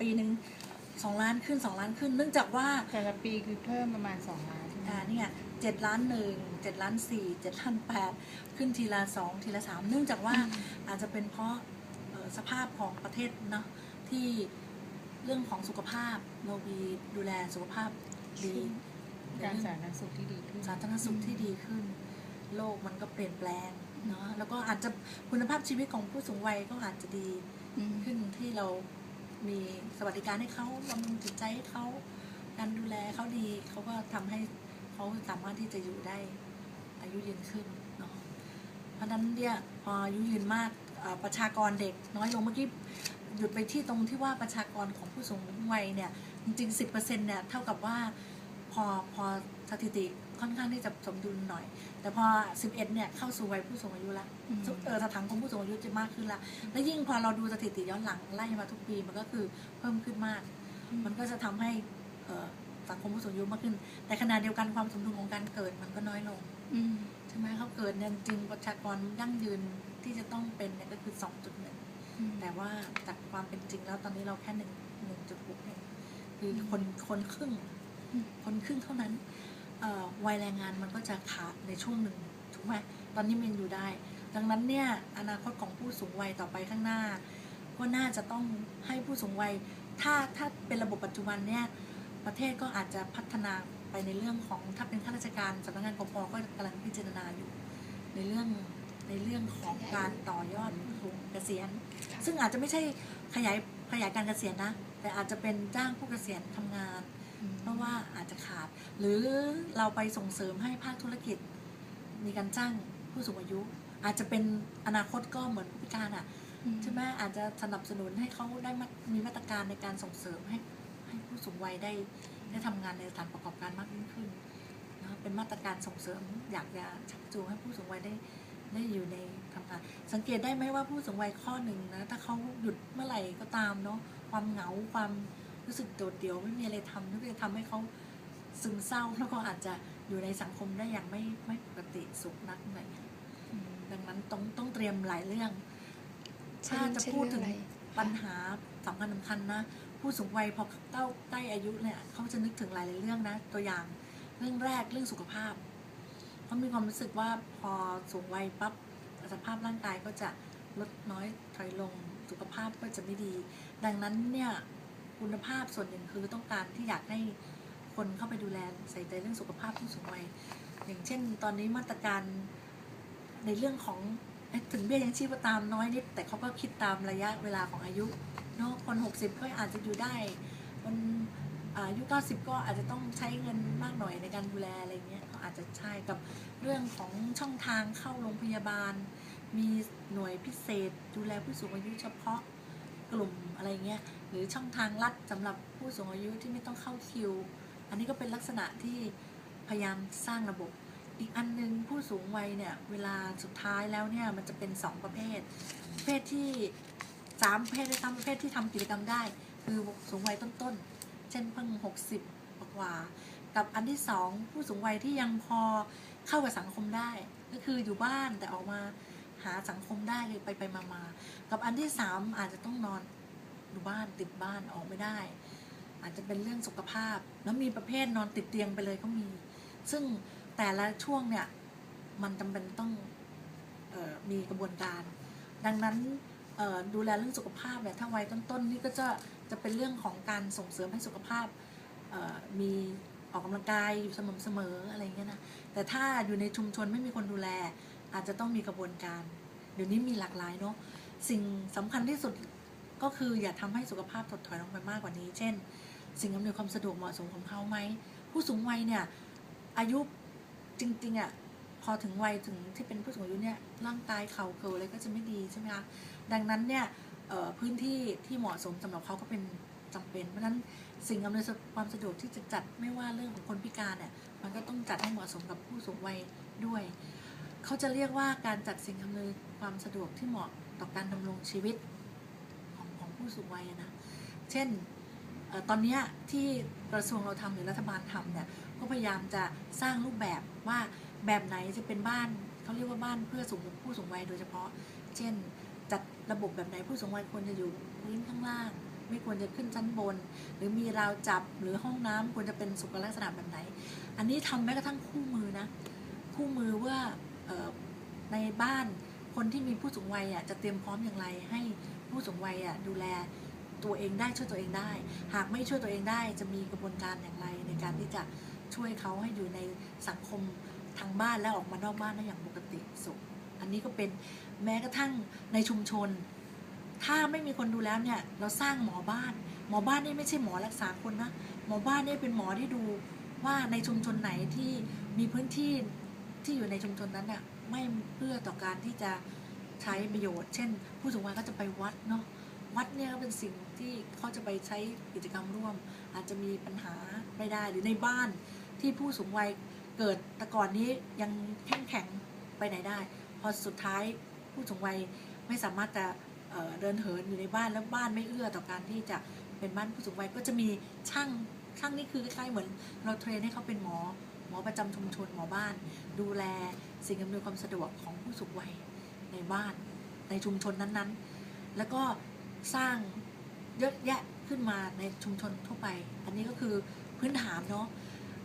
ปีหนึ่งสองล้านขึ้นสองล้านขึ้น เนื่องจากว่าแต่ละปีคือเพิ่มประมาณสองล้านใช่ไหมอ่าเนี่ยเจ็ดล้านหนึ่งเจ็ดล้านสี่เจ็ดล้านแปดขึ้นทีละสองทีละสามเนื่องจากว่าอาจจะเป็นเพราะเอ่อสภาพของประเทศเนาะที่เรื่องของสุขภาพเรามีดูแลสุขภาพดีการสาธารณสุขที่ดีขึ้นสาธารณสุขที่ดีขึ้น โลกมันก็เปลี่ยนแปลงเนาะแล้วก็อาจจะคุณภาพชีวิตของผู้สูงวัยก็อาจจะดี อืม ขึ้นที่เรา มีสวัสดิการให้เขาบำรุงจิตใจให้เขาการดูแลเขาดีเขาก็ทำให้เขาสามารถที่จะอยู่ได้อายุยืนขึ้นเนาะเพราะฉะนั้นเนี่ยพออายุยืนมากประชากรเด็กน้อยลงเมื่อกี้หยุดไปที่ตรงที่ว่าประชากรของผู้สูงวัยเนี่ยจริงๆ10%เนี่ยเท่ากับว่าพอพอสถิติ ค่อนข้างที่จะสมดุลหน่อย แต่พอ 11 เนี่ยเข้าสู่วัยผู้สูงอายุละอืมเออสถานของผู้สูงอายุจะมากขึ้นละและยิ่งพอเราดูสถิติย้อนหลังไล่มาทุกปีมันก็คือเพิ่มขึ้นมาก มันก็จะทำให้เอ่อสังคมผู้สูงอายุมากขึ้น แต่ขณะเดียวกันความสมดุลของการเกิดมันก็น้อยลงอืมใช่ไหมเขาเกิดเนี่ยจริงประชากรยั่งยืนที่จะต้องเป็นเนี่ยก็คือ 2.1อืมแต่ว่าจากความเป็นจริงแล้วตอนนี้เราแค่หนึ่งหนึ่งจุดหกเองคือคนคนครึ่งอืมคนครึ่งเท่านั้นเอ่อ วัยแรงงานมันก็จะขาดในช่วงหนึ่งถูกไหมตอนนี้มันอยู่ได้ ดังนั้นเนี่ยอนาคตของผู้สูงวัยต่อไปข้างหน้า ก็น่าจะต้องให้ผู้สูงวัยถ้าถ้าเป็นระบบปัจจุบันเนี่ยประเทศก็อาจจะพัฒนาไปในเรื่องของถ้าเป็นข้าราชการสำนักงานกพก็กำลังพิจารณาอยู่ ในเรื่องในเรื่องของการต่อยอดผู้เกษียณ ซึ่งอาจจะไม่ใช่ขยายขยายการเกษียณนะ แต่อาจจะเป็นจ้างผู้เกษียณทำงาน เพราะว่าอาจจะขาด หรือเราไปส่งเสริมให้ภาคธุรกิจ มีการจ้างผู้สูงอายุ อาจจะเป็นอนาคตก็เหมือนผู้พิการอะใช่ไหมอาจจะสนับสนุนให้เขาได้มามีมาตรการในการส่งเสริมให้ให้ผู้สูงวัยได้ได้ทำงานในสถานประกอบการมากยิ่งขึ้นนะเป็นมาตรการส่งเสริมอยากจะชักจูงให้ผู้สูงวัยได้ได้อยู่ในทำงานสังเกตได้ไหมว่าผู้สูงวัยข้อหนึ่งนะถ้าเขาหยุดเมื่อไหร่ก็ตามเนาะความเหงาความ รู้สึกโดดเดี่ยวไม่มีอะไรทำนั่นก็จะทำให้เขาซึมเศร้าแล้วก็อาจจะอยู่ในสังคมได้อย่างไม่ไม่ปกติสุขนักอะไรอย่างเงี้ยดังนั้นต้องต้องเตรียมหลายเรื่องถ้าจะพูดถึงปัญหาสำคัญสำคัญนะ ผู้สูงวัยพอเก้าใกล้อายุเนี่ยเขาจะนึกถึงหลายเรื่องนะ ตัวอย่างเรื่องแรกเรื่องสุขภาพเขามีความรู้สึกว่าพอสูงวัยปั๊บสภาพร่างกายก็จะลดน้อยถอยลงสุขภาพก็จะไม่ดี ดังนั้นเนี่ย คุณภาพส่วนหนึ่งคือต้องการที่อยากให้คนเข้าไปดูแลใส่ใจเรื่องสุขภาพผู้สูงวัยอย่างเช่น ตอนนี้มาตรการในเรื่องของถึงเบี้ยยังชีพตามน้อยนิด แต่เขาก็คิดตามระยะเวลาของอายุเนาะคน 60 ก็อาจจะอยู่ได้คนอายุ 90 ก็อาจจะต้องใช้เงินมากหน่อยในการดูแลอะไรเงี้ยก็อาจจะใช่กับเรื่องของช่องทางเข้าโรงพยาบาล มีหน่วยพิเศษ ดูแลผู้สูงอายุเฉพาะ กลุ่มอะไรเงี้ยหรือช่องทางลัดสำหรับผู้สูงอายุที่ไม่ต้องเข้าคิว อันนี้ก็เป็นลักษณะที่พยายามสร้างระบบ อีกอันหนึงผู้สูงวัยเนี่ยเวลาสุดท้ายแล้วเนี่ยมันจะเป็นสองประเภทประเภทที่สามประเภทด้วยซ้ำประเภทที่ทำกิจกรรมได้ คือสูงวัยต้นๆ เช่นเพิ่งหกสิบกว่า กับอันที่สองผู้สูงวัยที่ยังพอเข้ากับสังคมได้ ก็คืออยู่บ้านแต่ออกมา หาสังคมได้เลยไปไปมามาๆกับอันที่สามอาจจะต้องนอนอยู่บ้านติดบ้านออกไม่ได้ อาจจะเป็นเรื่องสุขภาพ แล้วมีประเภทนอนติดเตียงไปเลยก็มี ซึ่งแต่ละช่วงเนี่ยมันจำเป็นต้องออมีกระบวนการ ดังนั้นดูแลเรื่องสุขภาพเนี่ยถ้าวัยต้นๆนี่ก็จะจะเป็นเรื่องของการส่งเสริมให้สุขภาพมีออกกำลังกายอยู่สม่ำเสมออะไรเงี้ยนะแต่ถ้าอยู่ในชุมชนไม่มีคนดูแล อาจจะต้องมีกระบวนการ เดี๋ยวนี้มีหลากหลายเนาะสิ่งสำคัญที่สุดก็คืออย่าทำให้สุขภาพถดถอยลงไปมากกว่านี้ เช่น สิ่งอำนวยความสะดวกเหมาะสมของเขาไหมผู้สูงวัยเนี่ยอายุจริงๆอะ่ะพอถึงวัยถึงที่เป็นผู้สูงอายุเนี่ยร่างกายเขาเกิดอะไรก็จะไม่ดีใช่ไหมคะดังนั้นเนี่ยพื้นที่ที่เหมาะสมสำหรับเขาก็เป็นจำเป็น เพราะฉะนั้นสิ่งอำนวยความสะดวกที่จะจัดไม่ว่าเรื่องของคนพิการเนี่ยมันก็ต้องจัดให้เหมาะสมกับผู้สูงวัยด้วย เขาจะเรียกว่าการจัดสิ่งอำนวยความสะดวกที่เหมาะต่อการดำรงชีวิตของของผู้สูงวัยนะ เช่นตอนนี้ที่กระทรวงเราทำหรือรัฐบาลทำเนี่ยก็พยายามจะสร้างรูปแบบว่าแบบไหนจะเป็นบ้านเขาเรียกว่าบ้านเพื่อสูงผู้สูงวัยโดยเฉพาะ เช่น จัดระบบแบบไหนผู้สูงวัยควรจะอยู่พื้นข้างล่าง ไม่ควรจะขึ้นชั้นบน หรือมีราวจับหรือห้องน้ำควรจะเป็นสุขลักษณะแบบไหน อันนี้ทำแม้กระทั่งคู่มือนะ คู่มือว่า ในบ้านคนที่มีผู้สูงวัยอะจะเตรียมพร้อมอย่างไร ให้ผู้สูงวัยอะดูแลตัวเองได้ช่วยตัวเองได้ หากไม่ช่วยตัวเองได้จะมีกระบวนการอย่างไร ในการที่จะช่วยเขาให้อยู่ในสังคมทางบ้านและออกมานอกบ้านได้อย่างปกติสุข อันนี้ก็เป็นแม้กระทั่งในชุมชน ถ้าไม่มีคนดูแล้วเนี่ยเราสร้างหมอบ้าน หมอบ้านนี่ไม่ใช่หมอรักษาคนนะหมอบ้านนี่เป็นหมอที่ดูว่าในชุมชนไหนที่มีพื้นที่ ที่อยู่ในชุมชนนั้นเนี่ยไม่เอื้อต่อการที่จะใช้ประโยชน์ เช่น ผู้สูงวัยก็จะไปวัดเนาะวัดเนี่ยก็เป็นสิ่งที่เขาจะไปใช้กิจกรรมร่วม อาจจะมีปัญหาไม่ได้หรือในบ้านที่ผู้สูงวัยเกิดแต่ก่อนนี้ยังแข็งแข็งไปไหนได้ พอสุดท้ายผู้สูงวัยไม่สามารถจะเเดินเหินอยู่ในบ้านแล้วบ้านไม่เอื้อต่อการที่จะเป็นบ้านผู้สูงวัยก็จะมีช่างช่างนี่คือคล้ายๆเหมือนเราเทรนให้เขาเป็นหมอ หมอประจำชุมชนหมอบ้าน ดูแลสิ่งอำนวยความสะดวกของผู้สูงวัยในบ้านในชุมชนนั้นๆ แล้วก็สร้างเยอะแยะขึ้นมาในชุมชนทั่วไป อันนี้ก็คือพื้นฐานเนาะ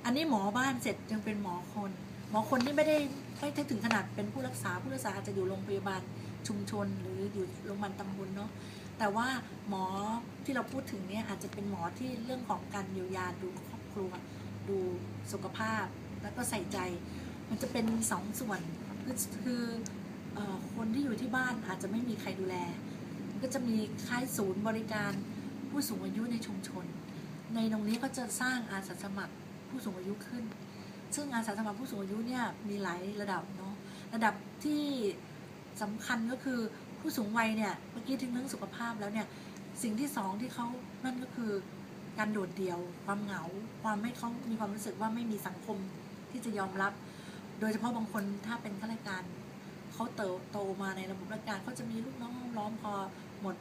อันนี้หมอบ้านเสร็จยังเป็นหมอคน หมอคนที่ไม่ได้ไม่ถึงขนาดเป็นผู้รักษาผู้รักษาอาจจะอยู่โรงพยาบาลชุมชนหรืออยู่โรงพยาบาลตำบลเนาะแต่ว่าหมอที่เราพูดถึงเนี่ยอาจจะเป็นหมอที่เรื่องของการเยียวยาดูครอบครัว ดูสุขภาพ แล้วก็ใส่ใจ มันจะเป็นสองส่วนคือคืออคนที่อยู่ที่บ้านอาจจะไม่มีใครดูแล ก็จะมีคล้ายศูนย์บริการผู้สูงอายุในชุมชน ในตรงนี้ก็จะสร้างอาสาสมัครผู้สูงอายุขึ้น ซึ่งอาสาสมัครผู้สูงอายุเนี่ยมีหลายระดับเนาะ ระดับที่สำคัญก็คือผู้สูงวัยเนี่ย เมื่อกี้ถึงเรื่องสุขภาพแล้วเนี่ย สิ่งที่สองที่เขานั่นก็คือ การโดดเดี่ยว ความเหงา ความไม่เขามีความรู้สึกว่าไม่มีสังคมที่จะยอมรับ โดยเฉพาะบางคนถ้าเป็นข้าราชการเขาเติบโตมาในระบบราชการเขาจะมีลูกน้องล้อมพอหมด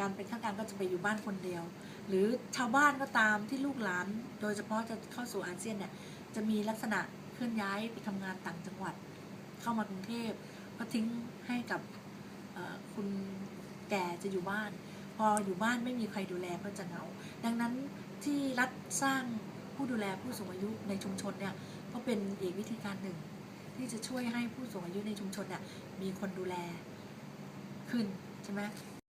การเป็นข้าราชการก็จะไปอยู่บ้านคนเดียว หรือชาวบ้านก็ตามที่ลูกหลาน โดยเฉพาะจะเข้าสู่อาเซียนเนี่ยจะมีลักษณะเคลื่อนย้ายไปทำงานต่างจังหวัด เข้ามากรุงเทพก็ทิ้งให้กับคุณแก่จะอยู่บ้าน พออยู่บ้านไม่มีใครดูแลก็จะเหงา ดังนั้นที่รัฐสร้างผู้ดูแลผู้สูงอายุในชุมชนเนี่ยก็เป็นอีกวิธีการหนึ่ง ที่จะช่วยให้ผู้สูงอายุในชุมชนเนี่ยมีคนดูแลขึ้นใช่ไหม